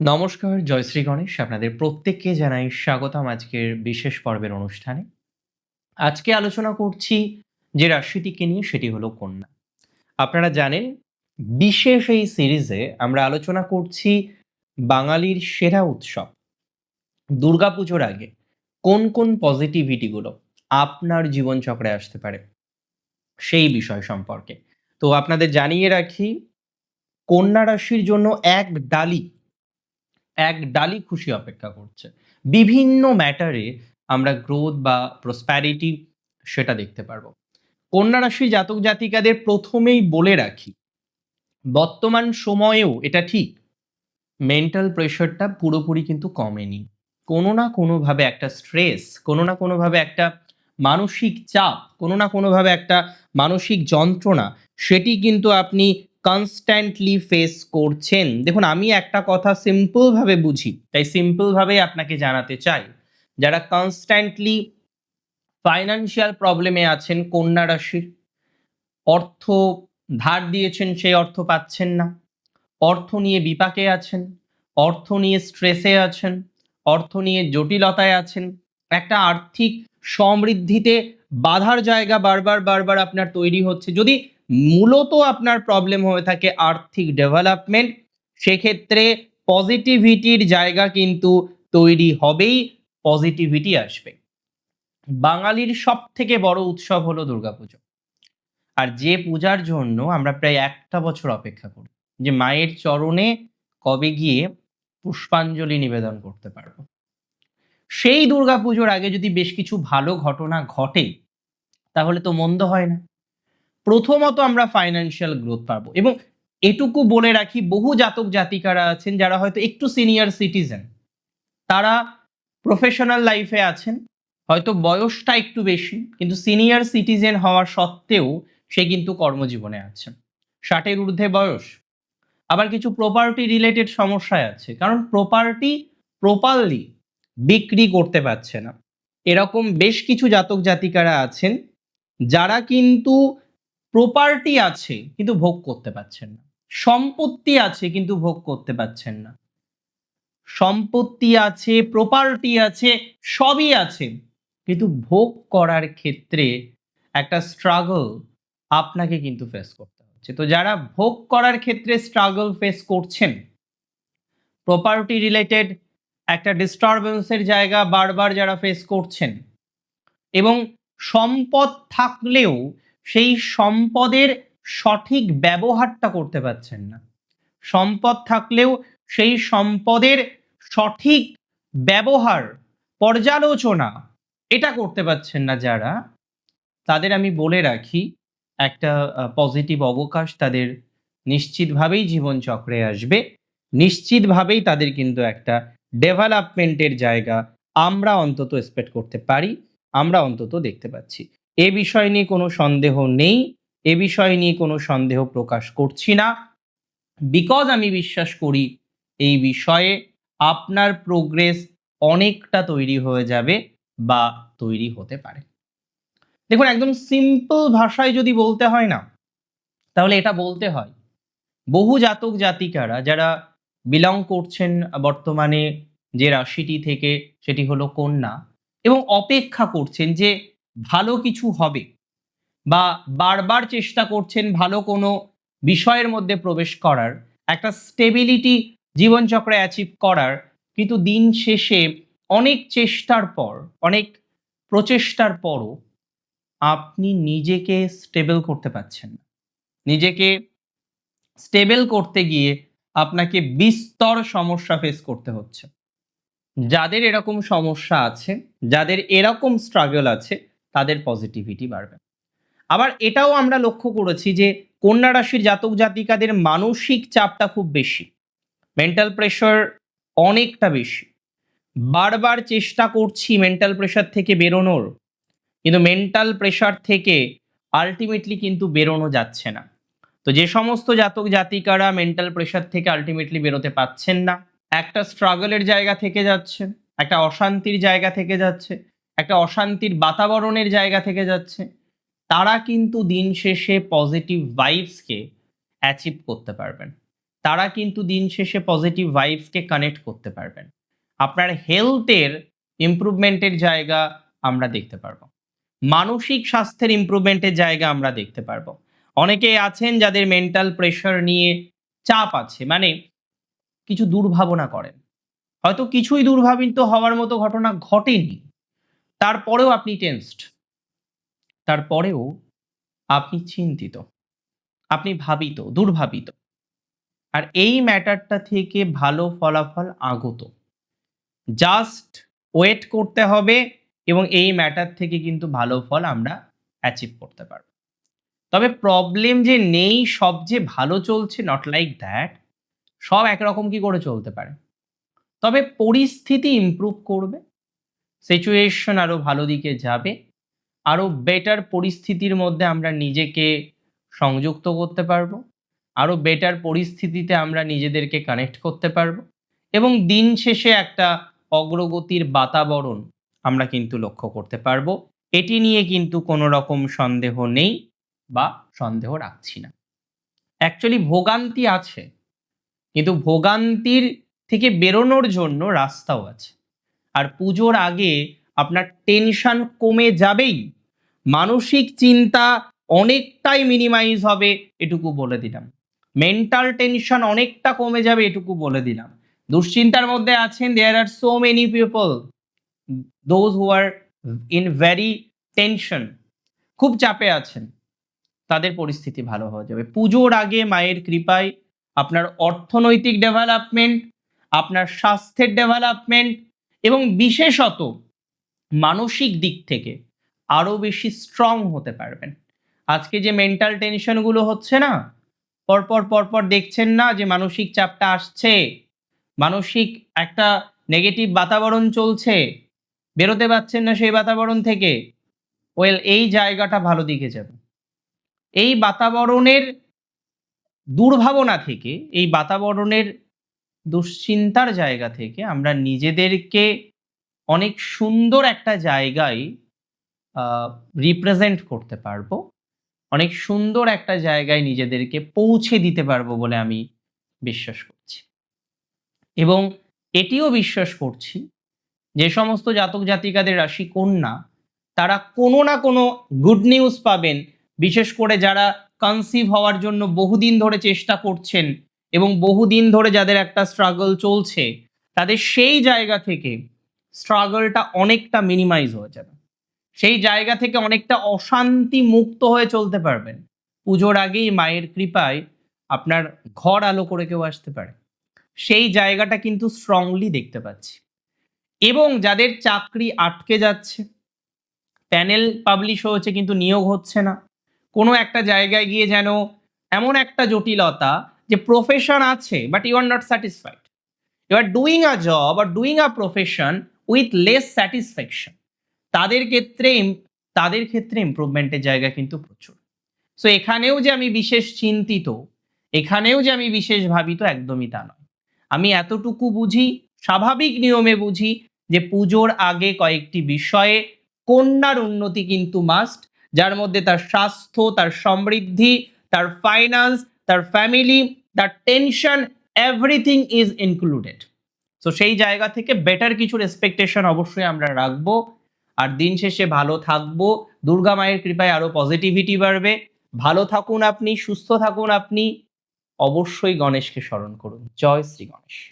নমস্কার জয়শ্রী গণেশ। আপনাদের প্রত্যেককে জানাই স্বাগতম আজকের বিশেষ পর্বের অনুষ্ঠানে। আজকে আলোচনা করছি যে রাশিটিকে নিয়ে, সেটি হলো কন্যা। আপনারা জানেন, বিশেষ এই সিরিজে আমরা আলোচনা করছি বাঙালির সেরা উৎসব। দুর্গাপুজোর আগে কোন কোন পজিটিভিটিগুলো আপনার জীবনচক্রে আসতে পারে, সেই বিষয় সম্পর্কে। তো আপনাদের জানিয়ে রাখি, কন্যা রাশির জন্য এক ডালি এক ডালি খুশি অপেক্ষা করছে। বিভিন্ন ম্যাটারে আমরা গ্রোথ বা প্রসপ্যারিটি সেটা দেখতে পারব। কন্যা রাশি জাতক জাতিকাদের প্রথমেই বলে রাখি, বর্তমান সময়েও এটা ঠিক মেন্টাল প্রেশারটা পুরোপুরি কিন্তু কমেনি। কোনো না কোনোভাবে একটা স্ট্রেস কোনো না কোনোভাবে একটা মানসিক চাপ, কোনো না কোনোভাবে একটা মানসিক যন্ত্রণা, সেটি কিন্তু আপনি কনস্ট্যান্টলি ফেস করছেন। দেখুন, আমি একটা কথা সিম্পলভাবে বুঝি, তাই সিম্পলভাবেই আপনাকে জানাতে চাই। যারা কনস্ট্যান্টলি ফাইনান্সিয়াল প্রবলেমে আছেন, কন্যা রাশির, অর্থ ধার দিয়েছেন, সেই অর্থ পাচ্ছেন না। অর্থ নিয়ে বিপাকে আছেন, অর্থ নিয়ে স্ট্রেসে আছেন, অর্থ নিয়ে জটিলতায় আছেন। একটা আর্থিক সমৃদ্ধিতে বাধার জায়গা বারবার বারবার আপনার তৈরি হচ্ছে। যদি মূলত আপনার প্রবলেম হয়ে থাকে আর্থিক ডেভেলপমেন্ট সেক্ষেত্রে পজিটিভিটির জায়গা কিন্তু তৈরি হবেই পজিটিভিটি আসবে। বাঙালির সব থেকে বড় উৎসব হলো দুর্গাপুজো। আর যে পূজার জন্য আমরা প্রায় একটা বছর অপেক্ষা করি, যে মায়ের চরণে কবে গিয়ে পুষ্পাঞ্জলি নিবেদন করতে পারব। সেই দুর্গাপুজোর আগে যদি বেশ কিছু ভালো ঘটনা ঘটে, তাহলে তো মন্দ হয় না। প্রথমত আমরা ফাইন্যান্সিয়াল গ্রোথ পাবো। এবং এটুকু বলে রাখি, বহু জাতক জাতিকারা আছেন যারা হয়তো একটু সিনিয়র সিটিজেন তারা প্রফেশনাল লাইফে আছেন, হয়তো বয়সটা একটু বেশি, কিন্তু সিনিয়র সিটিজেন হওয়ার সত্ত্বেও সে কিন্তু কর্মজীবনে আছে ষাটের ঊর্ধ্বে বয়স, আবার কিছু প্রপার্টি রিলেটেড সমস্যায় আছে, কারণ প্রপার্টি প্রপারলি বিক্রি করতে পারছে না। এরকম বেশ কিছু জাতক জাতিকারা আছেন, যারা কিন্তু প্রপার্টি আছে, কিন্তু ভোগ করতে পারছেন না। সম্পত্তি আছে, কিন্তু ভোগ করতে পারছেন না। সম্পত্তি আছে প্রপার্টি আছে, সবই আছে, কিন্তু ভোগ করার ক্ষেত্রে একটা স্ট্রাগল আপনাকে কিন্তু ফেস করতে হচ্ছে তো যারা ভোগ করার ক্ষেত্রে স্ট্রাগল ফেস করছেন প্রপার্টি রিলেটেড একটা ডিস্টারবেন্সের জায়গা বারবার যারা ফেস করছেন, এবং সম্পদ থাকলেও সেই সম্পদের সঠিক ব্যবহারটা করতে পারছেন না। সম্পদ থাকলেও সেই সম্পদের সঠিক ব্যবহার, পর্যালোচনা এটা করতে পারছেন না যারা। তাদের আমি বলে রাখি, একটা পজিটিভ অবকাশ তাদের নিশ্চিতভাবেই জীবনচক্রে আসবে। নিশ্চিতভাবেই তাদের কিন্তু একটা ডেভেলপমেন্টের জায়গা আমরা অন্তত এক্সপেক্ট করতে পারি, আমরা অন্তত দেখতে পাচ্ছি। এ বিষয় নিয়ে কোনো সন্দেহ নেই, এ বিষয় নিয়ে কোনো সন্দেহ প্রকাশ করছি না। বিকজ আমি বিশ্বাস করি এই বিষয়ে আপনার প্রোগ্রেস অনেকটা তৈরি হয়ে যাবে বা তৈরি হতে পারে। দেখুন, একদম সিম্পল ভাষায় যদি বলতে হয় না, তাহলে এটা বলতে হয়। বহু জাতক জাতিকারা যারা বিলং করছেন বর্তমানে যে রাশিটি থেকে, সেটি হলো কন্যা এবং অপেক্ষা করছেন যে ভালো কিছু হবে বা বারবার চেষ্টা করছেন ভালো কোনো বিষয়ের মধ্যে প্রবেশ করার, একটা স্টেবিলিটি জীবনচক্রে অ্যাচিভ করার, কিন্তু দিন শেষে অনেক চেষ্টার পর, অনেক প্রচেষ্টার পরও আপনি নিজেকে স্টেবল করতে পারছেন না। নিজেকে স্টেবল করতে গিয়ে আপনাকে বিস্তর সমস্যা ফেস করতে হচ্ছে। যাদের এরকম সমস্যা আছে, যাদের এরকম স্ট্রাগল আছে তাদের পজিটিভিটি বাড়বে। আবার এটাও আমরা লক্ষ্য করেছি যে, কন্যা রাশির জাতক জাতিকাদের মানসিক চাপটা খুব বেশি। মেন্টাল প্রেশার অনেকটা বেশি। বারবার চেষ্টা করছি মেন্টাল প্রেশার থেকে বেরোনোর, কিন্তু মেন্টাল প্রেশার থেকে আলটিমেটলি কিন্তু বেরোনো যাচ্ছে না। তো যে সমস্ত জাতক জাতিকারা মেন্টাল প্রেশার থেকে আলটিমেটলি বেরোতে পাচ্ছেন না, একটা স্ট্রাগলের জায়গা থেকে যাচ্ছে, একটা অশান্তির জায়গা থেকে যাচ্ছে একটা অশান্তির বাতাবরণের জায়গা থেকে যাচ্ছে। তারা কিন্তু দিন শেষে পজিটিভ ভাইবসকে অ্যাচিভ করতে পারবেন। তারা কিন্তু দিন শেষে পজিটিভ ভাইবসকে কানেক্ট করতে পারবেন। আপনার হেলথের ইমপ্রুভমেন্টের জায়গা আমরা দেখতে পারব। মানসিক স্বাস্থ্যের ইমপ্রুভমেন্টের জায়গা আমরা দেখতে পারব। অনেকে আছেন যাদের মেন্টাল প্রেশার নিয়ে চাপ আছে মানে কিছু দুর্ভাবনা করেন। হয়তো কিছুই দুর্ভাবিত হওয়ার মতো ঘটনা ঘটেনি। তারপরেও আপনি টেন্সড তারপরেও আপনি চিন্তিত, আপনি ভাবিত, দুর্ভাবিত। আর এই ম্যাটারটা থেকে ভালো ফলাফল আগত। জাস্ট ওয়েট করতে হবে এবং এই ম্যাটার থেকে কিন্তু ভালো ফল আমরা অ্যাচিভ করতে পারব। তবে প্রবলেম যে নেই, সব যে ভালো চলছে নট লাইক দ্যাট সব একরকম কি করে চলতে পারে? তবে পরিস্থিতি ইমপ্রুভ করবে। সিচুয়েশন আরও ভালো দিকে যাবে। আরও বেটার পরিস্থিতির মধ্যে আমরা নিজেকে সংযুক্ত করতে পারব। আরও বেটার পরিস্থিতিতে আমরা নিজেদেরকে কানেক্ট করতে পারব। এবং দিন শেষে একটা অগ্রগতির বাতাবরণ আমরা কিন্তু লক্ষ্য করতে পারব। এটি নিয়ে কিন্তু কোনো রকম সন্দেহ নেই বা সন্দেহ রাখছি না। অ্যাকচুয়ালি ভোগান্তি আছে, কিন্তু ভোগান্তির থেকে বেরোনোর জন্য রাস্তাও আছে। আর পুজোর আগে আপনার টেনশন কমে যাবেই। মানসিক চিন্তা অনেকটাই মিনিমাইজ হবে, এটুকু বলে দিলাম। মেন্টাল টেনশন অনেকটা কমে যাবে, এটুকু বলে দিলাম। দুশ্চিন্তার মধ্যে আছেন there are so many people those who are in very tension খুব চাপে আছেন, তাদের পরিস্থিতি ভালো হয়ে যাবে। পুজোর আগে মায়ের কৃপায় আপনার অর্থনৈতিক ডেভেলপমেন্ট আপনার স্বাস্থ্যের ডেভেলপমেন্ট এবং বিশেষত মানসিক দিক থেকে আরও বেশি স্ট্রং হতে পারবেন। আজকে যে মেন্টাল টেনশনগুলো হচ্ছে না, পরপর পরপর দেখছেন না যে মানসিক চাপটা আসছে। মানসিক একটা নেগেটিভ বাতাবরণ চলছে। বেরোতে পারছেন না সেই বাতাবরণ থেকে। ওয়েল এই জায়গাটা ভালো দিকে যাবে। এই বাতাবরণের দুর্ভাবনা থেকে, এই বাতাবরণের দুশ্চিন্তার জায়গা থেকে আমরা নিজেদেরকে অনেক সুন্দর একটা জায়গায় রিপ্রেজেন্ট করতে পারব। অনেক সুন্দর একটা জায়গায় নিজেদেরকে পৌঁছে দিতে পারব বলে আমি বিশ্বাস করছি। এবং এটিও বিশ্বাস করছি যে সমস্ত জাতক জাতিকাদের রাশি কন্যা, তারা কোনো না কোনো গুড নিউজ পাবেন। বিশেষ করে যারা কনসিভ হওয়ার জন্য বহুদিন ধরে চেষ্টা করছেন এবং বহুদিন ধরে যাদের একটা স্ট্রাগল চলছে, তাদের সেই জায়গা থেকে স্ট্রাগলটা অনেকটা মিনিমাইজ হয়ে যাবে। সেই জায়গা থেকে অনেকটা অশান্তি মুক্ত হয়ে চলতে পারবেন। পুজোর আগেই মায়ের কৃপায় আপনার ঘর আলো করে কেউ আসতে পারে। সেই জায়গাটা কিন্তু স্ট্রংলি দেখতে পাচ্ছি। এবং যাদের চাকরি আটকে যাচ্ছে প্যানেল পাবলিশ হয়েছে কিন্তু নিয়োগ হচ্ছে না। কোনো একটা জায়গায় গিয়ে যেন এমন একটা জটিলতা যে প্রফেশন আছে but you are not satisfied you are doing a job are doing a profession with less satisfaction তাদের ক্ষেত্রে তাদের ক্ষেত্রে ইম্প্রুভমেন্টের জায়গা কিন্তু প্রচুর. সো এখানেও যে আমি বিশেষ চিন্তিত, এখানেও যে আমি বিশেষ ভাবিত, একদমই তা নয়। আমি এতটুকু বুঝি, স্বাভাবিক নিয়মে বুঝি যে পুজোর আগে কয়েকটি বিষয়ে কন্যার উন্নতি কিন্তু মাস্ট যার মধ্যে তার স্বাস্থ্য, তার সমৃদ্ধি, তার ফাইন্যান্স তার ফ্যামিলি তার tension everything is included so সেই জায়গা থেকে বেটার কিছুর এক্সপেকটেশন অবশ্যই আমরা রাখব। আর দিন শেষে ভালো থাকব। দুর্গা মায়ের কৃপায় আরও পজিটিভিটি বাড়বে। ভালো থাকুন আপনি, সুস্থ থাকুন আপনি। অবশ্যই গণেশকে স্মরণ করুন। জয় শ্রী গণেশ।